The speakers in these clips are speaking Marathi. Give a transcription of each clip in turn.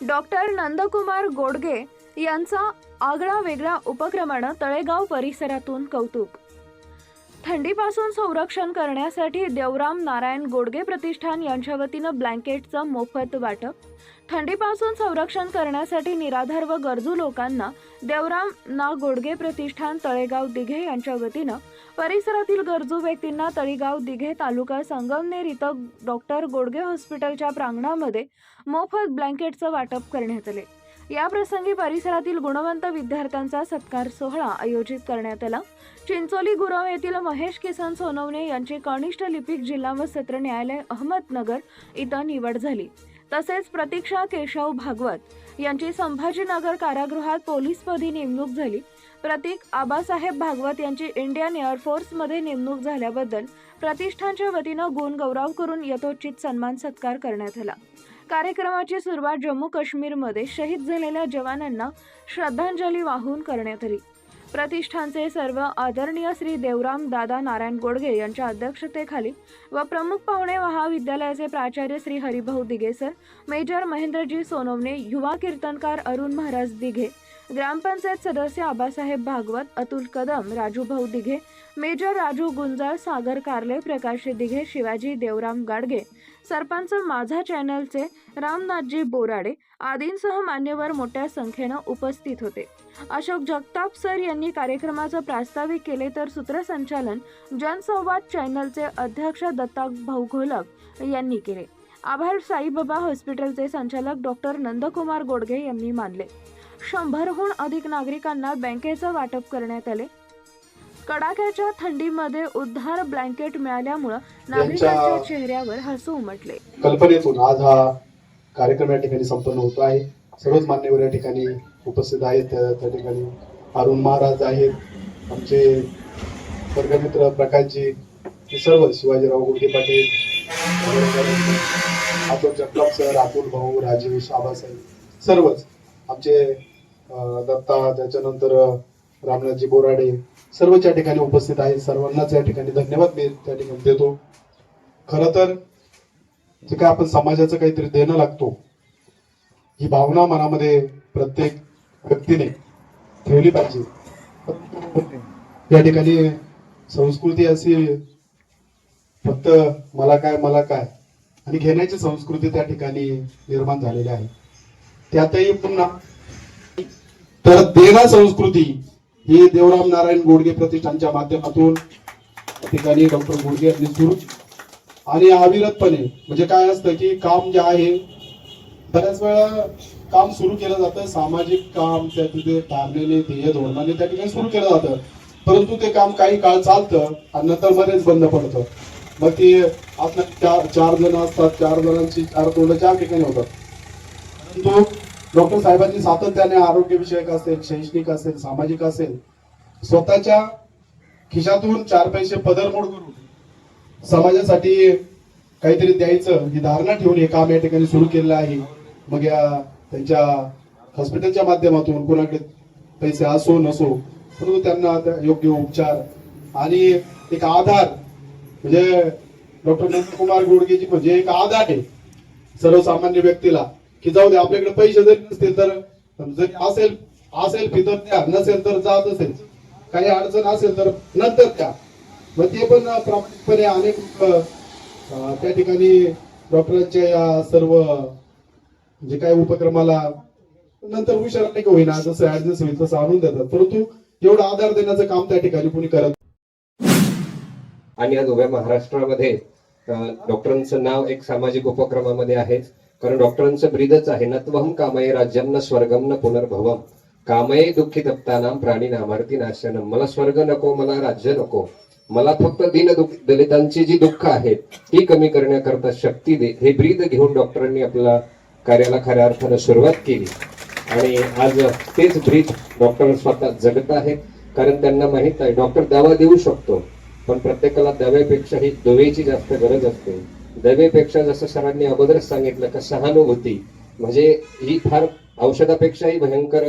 डॉक्टर नंदकुमार गोडगे यांचा आगळा वेगळा उपक्रमानं तळेगाव परिसरातून कौतुक. थंडीपासून संरक्षण करण्यासाठी देवराम नारायण गोडगे प्रतिष्ठान यांच्या वतीनं ब्लँकेटचं मोफत वाटप. थंडीपासून संरक्षण करण्यासाठी निराधार व गरजू लोकांना देवराम ना गोडगे प्रतिष्ठान तळेगाव दिघे यांच्या वतीनं परिसरातील गरजू व्यक्तींना तळेगाव दिघे तालुका संगमनेर इथं डॉक्टर गोडगे हॉस्पिटलच्या प्रांगणामध्ये मोफत ब्लँकेटचं वाटप करण्यात आले. या प्रसंगी परिसरातील गुणवंत विद्यार्थ्यांचा सत्कार सोहळा आयोजित करण्यात आला. चिंचोली गुरव येथील महेश किसन सोनवणे यांची कनिष्ठ लिपिक जिल्हा व सत्र न्यायालय अहमदनगर इथं निवड झाली. तसेच प्रतीक्षा केशव भागवत यांची संभाजीनगर कारागृहात पोलीसपदी नेमणूक झाली. प्रतीक आबासाहेब भागवत यांची इंडियन एअरफोर्समध्ये नेमणूक झाल्याबद्दल प्रतिष्ठानच्या वतीनं गुणगौरव करून यथोचित सन्मान सत्कार करण्यात आला. कार्यक्रमाची सुरुवात जम्मू काश्मीरमध्ये शहीद झालेल्या जवानांना श्रद्धांजली वाहून करण्यात आली. प्रतिष्ठानचे सर्व आदरणीय श्री देवराम दादा नारायण गोडगे यांच्या अध्यक्षतेखाली व प्रमुख पाहुणे महाविद्यालयाचे प्राचार्य श्री हरिभाऊ दिघे सर मेजर महेंद्रजी सोनवणे युवा कीर्तनकार अरुण महाराज दिघे ग्रामपंचायत सदस्य आबासाहेब भागवत अतुल कदम राजूभाऊ दिघे मेजर राजू गुंजाळ सागर कारले प्रकाश दिघे शिवाजी देवराम गाडगे सरपंच माझा चॅनलचे रामनाथजी बोराडे आदींसह मान्यवर मोठ्या संख्येनं उपस्थित होते. अशोक जगताप सर यांनी कार्यक्रमाचं प्रास्ताविक केले तर सूत्रसंचालन जनसंवाद चॅनलचे अध्यक्ष दत्ता भाऊ घोलक यांनी केले. आभार साईबाबा हॉस्पिटलचे संचालक डॉक्टर नंदकुमार गोडगे यांनी मानले. शंभरहून अधिक नागरिकांना बँकेचं वाटप करण्यात आले. कडाक्याच्या थंडीमध्ये उद्धार ब्लँकेट मिळाल्यामुळं नागरिकांच्या चेहऱ्यावर हसू उमटले. कल्पनेतून आज हा कार्यक्रम या ठिकाणी संपन्न होतो आहे. सर्वच मान्यवर या ठिकाणी उपस्थित आहेत. त्या ठिकाणी अरुण महाराज आहेत. आमचे वर्गमित्र प्रकाशजी हे सर्व शिवाजीराव गुडगे पाटील अतुल जगताप सर अतुल भाऊ राजेश आबासाहेब सर्वच. आमचे दत्ता त्याच्यानंतर रामनाथजी बोराडे सर्वच या ठिकाणी उपस्थित आहेत. सर्वांनाच या ठिकाणी धन्यवाद मी त्या ठिकाणी देतो. खरं तर जे काय आपण समाजाचं काहीतरी देणं लागतो ही भावना मनामध्ये प्रत्येक व्यक्तीने ठेवली पाहिजे. या ठिकाणी संस्कृती अशी फक्त मला काय मला काय आणि घेण्याची संस्कृती त्या ठिकाणी निर्माण झालेली आहे. त्यातही पुन्हा. तर देना संस्कृती ही देवराम नारायण गोडगे प्रतिष्ठानच्या माध्यमातून ठिकाणी डॉक्टर गोडगे यांनी सुरू. आणि अविरतपणे म्हणजे काय असतं की काम जे आहे बऱ्याच वेळा काम सुरू केलं जातं. सामाजिक काम त्या तिथे ठरलेले ध्येय धोरणाने त्या ठिकाणी सुरू केलं जातं. परंतु ते काम काही काळ चालतं आणि नंतर मध्येच बंद पडतं. मग ते आपल्या चार चार जण असतात चार जणांची चार तोंड चार ठिकाणी होतात. परंतु डॉक्टर साहेबांनी सातत्याने आरोग्य विषयक असेल शैक्षणिक असेल सामाजिक असेल स्वतःच्या खिशातून चार पैसे पदरमोड करून समाजासाठी काहीतरी द्यायचं ही धारणा ठेवून हे काम या ठिकाणी सुरू केलेलं आहे. मग या त्यांच्या हॉस्पिटलच्या माध्यमातून कोणाकडे पैसे असो नसो परंतु त्यांना योग्य उपचार आणि एक आधार म्हणजे डॉक्टर नंदकुमार गोडगेजी म्हणजे एक आधार आहे सर्वसामान्य व्यक्तीला. की जाऊ दे आपल्याकडे पैसे जरी नसतील तर जरी असेल असेल फी तर द्या नसेल तर जात असेल. काही अडचण असेल तर नंतर द्या मग ते पण प्रामाणिकपणे अनेक त्या ठिकाणी डॉक्टरांच्या या सर्व जे काही उपक्रमाला नंतर हुशार नाही का होईना जसं ऍडजस्ट होईल तसं आणून देतात. परंतु एवढा आधार देण्याचं काम त्या ठिकाणी कुणी करत आणि आज उभ्या महाराष्ट्रामध्ये डॉक्टरांचं नाव एक सामाजिक उपक्रमामध्ये आहे कारण डॉक्टरांचं ब्रीदच आहे. नत्वहम कामये राज्यम न स्वर्गम न पुनर्भवम कामये दुःखी तप्तानाम प्राणी नामार्थी नाशनम मला स्वर्ग नको मला राज्य नको. मला फक्त दिन दुःख दलितांची जी दुःख आहेत ती कमी करण्याकरता शक्ती दे. हे ब्रीद घेऊन डॉक्टरांनी आपल्या कार्याला खऱ्या अर्थानं सुरुवात केली. आणि आज तेच ब्रीद डॉक्टर स्वतः जगत आहेत. कारण त्यांना माहीत आहे डॉक्टर दवा देऊ शकतो. पण प्रत्येकाला दव्यापेक्षा ही दुवेची जास्त गरज असते. दवेपेक्षा जसं सरांनी अगोदरच सांगितलं का सहानुभूती. म्हणजे ही फार औषधापेक्षाही भयंकर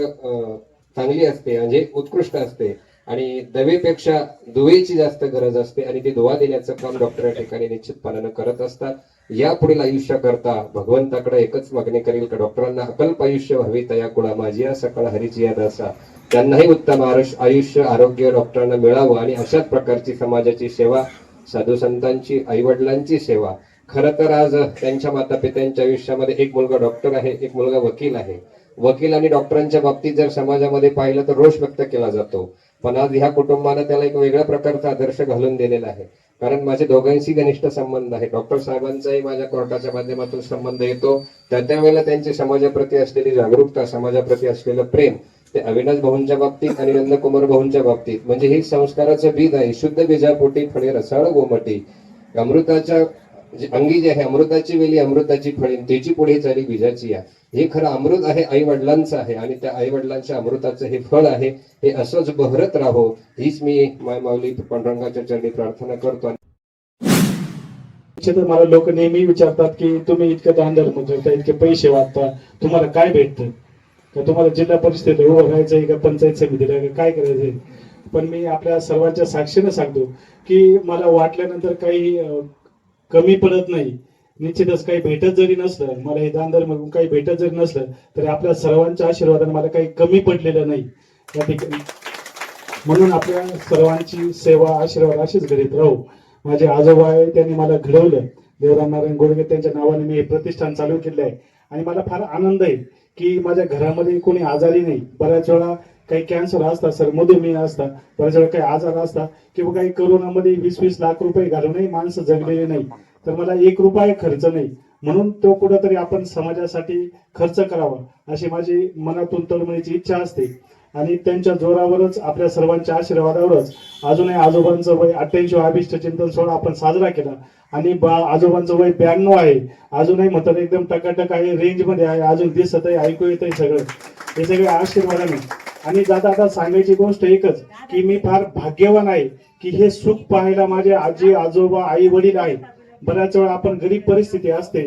चांगली असते म्हणजे उत्कृष्ट असते. आणि दवेपेक्षा दुवेची जास्त गरज असते आणि ती दुवा देण्याचं काम डॉक्टर या ठिकाणी निश्चितपणानं करत असतात. या पुढील आयुष्याकरता भगवंताकडे एकच मागणी करेल का डॉक्टरांना अकल्प आयुष्य व्हावी तया कुळा माझी या सकाळ हरीची याद असा. त्यांनाही उत्तम आयुष्य आरोग्य डॉक्टरांना मिळावं आणि अशाच प्रकारची समाजाची सेवा साधू संतांची आई वडिलांची सेवा. खरं तर आज त्यांच्या माता पित्यांच्या आयुष्यामध्ये एक मुलगा डॉक्टर आहे एक मुलगा वकील आहे. वकील आणि डॉक्टरांच्या बाबतीत जर समाजामध्ये पाहिलं तर रोष व्यक्त केला जातो. पण आज ह्या कुटुंबानं त्याला एक वेगळ्या प्रकारचा आदर्श घालून दिलेला आहे. कारण माझे दोघांशी घनिष्ठ संबंध आहे. डॉक्टर साहेबांचाही माझ्या कोर्टाच्या माध्यमातून संबंध येतो. त्या त्यावेळेला त्यांची समाजाप्रती असलेली जागरूकता समाजाप्रती असलेलं प्रेम ते अविनाश भाऊंच्या बाबतीत आणि नंदकुमार भाऊंच्या बाबतीत म्हणजे हे संस्काराचं बीज आहे. शुद्ध बीजापोटी फळे रसाळ गोमटी. अमृताच्या जे अंगी जे आहे अमृताची वेली अमृताची फळी त्याची पुढे चाली बीजाची या. हे खरं अमृत आहे आई वडिलांचं आहे आणि त्या आई वडिलांच्या अमृताचं हे फळ आहे हे असंच बहरत राहो. हीच मी माय माऊली पांडुरंगाच्या चरणी प्रार्थना करतो मला लोक नेहमी विचारतात की तुम्ही इतकं दान धर्म करता इतके पैसे वाटता तुम्हाला काय भेटतं? का तुम्हाला जिल्हा परिषदेला उभं राहायचंय का पंचायत समितीला? का काय करायचंय? पण मी आपल्या सर्वांच्या साक्षीने सांगतो की मला वाटल्यानंतर काही कमी पडत नाही. निश्चितच काही भेटत जरी नसलं मला हे दानधर धर्म काही भेटत जरी नसलं तरी आपल्या सर्वांच्या आशीर्वादाने मला काही कमी पडलेलं नाही. या ठिकाणी. म्हणून आपल्या सर्वांची सेवा आशीर्वाद अशीच घडीत राहू. माझे आजोबा आहे त्यांनी मला घडवलं. देवराम नारायण गोडगे त्यांच्या नावाने मी हे प्रतिष्ठान चालू केलं आहे आणि मला फार आनंद आहे की माझ्या घरामध्ये कोणी आजारी नाही. बऱ्याच वेळा काही कॅन्सर असतात सर मधुमेह असतात बऱ्याच काही आजार असतात किंवा काही करोनामध्ये वीस वीस लाख रुपये घालूनही माणसं जगलेली नाही तर मला एक रुपया खर्च नाही. म्हणून तो कुठंतरी आपण समाजासाठी खर्च करावा अशी माझी मनातून तळमळीची इच्छा असते. आणि त्यांच्या जोरावरच आपल्या सर्वांच्या आशीर्वादावरच अजूनही आजोबांचं वय अठ्ठ्याऐंशी अभिष्ट चिंतन सोहळा आपण साजरा केला. आणि बा आजोबांचं वय ब्याण्णव आहे. अजूनही म्हणतात एकदम टकाटक आहे रेंजमध्ये आहे अजून दिसत आहे ऐकू येत आहे सगळं. हे सगळे आशीर्वादाने. आणि दादा आता सांगायची गोष्ट एकच की मी फार भाग्यवान आहे की हे सुख पाहायला माझे आजी आजोबा आई वडील आहेत. बऱ्याच वेळा आपण गरीब परिस्थिती असते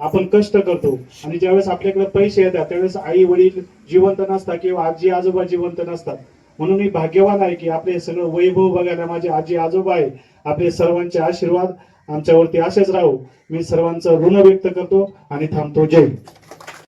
आपण कष्ट करतो. आणि ज्यावेळेस आपल्याकडे पैसे येतात त्यावेळेस आई वडील जिवंत नसतात किंवा आजी आजोबा जिवंत नसतात. म्हणून मी भाग्यवान आहे की आपले सगळं वैभव बघायला माझे आजी आजोबा आहे. आपले सर्वांचे आशीर्वाद आमच्यावरती असेच राहू. मी सर्वांचं ऋण व्यक्त करतो आणि थांबतो. जय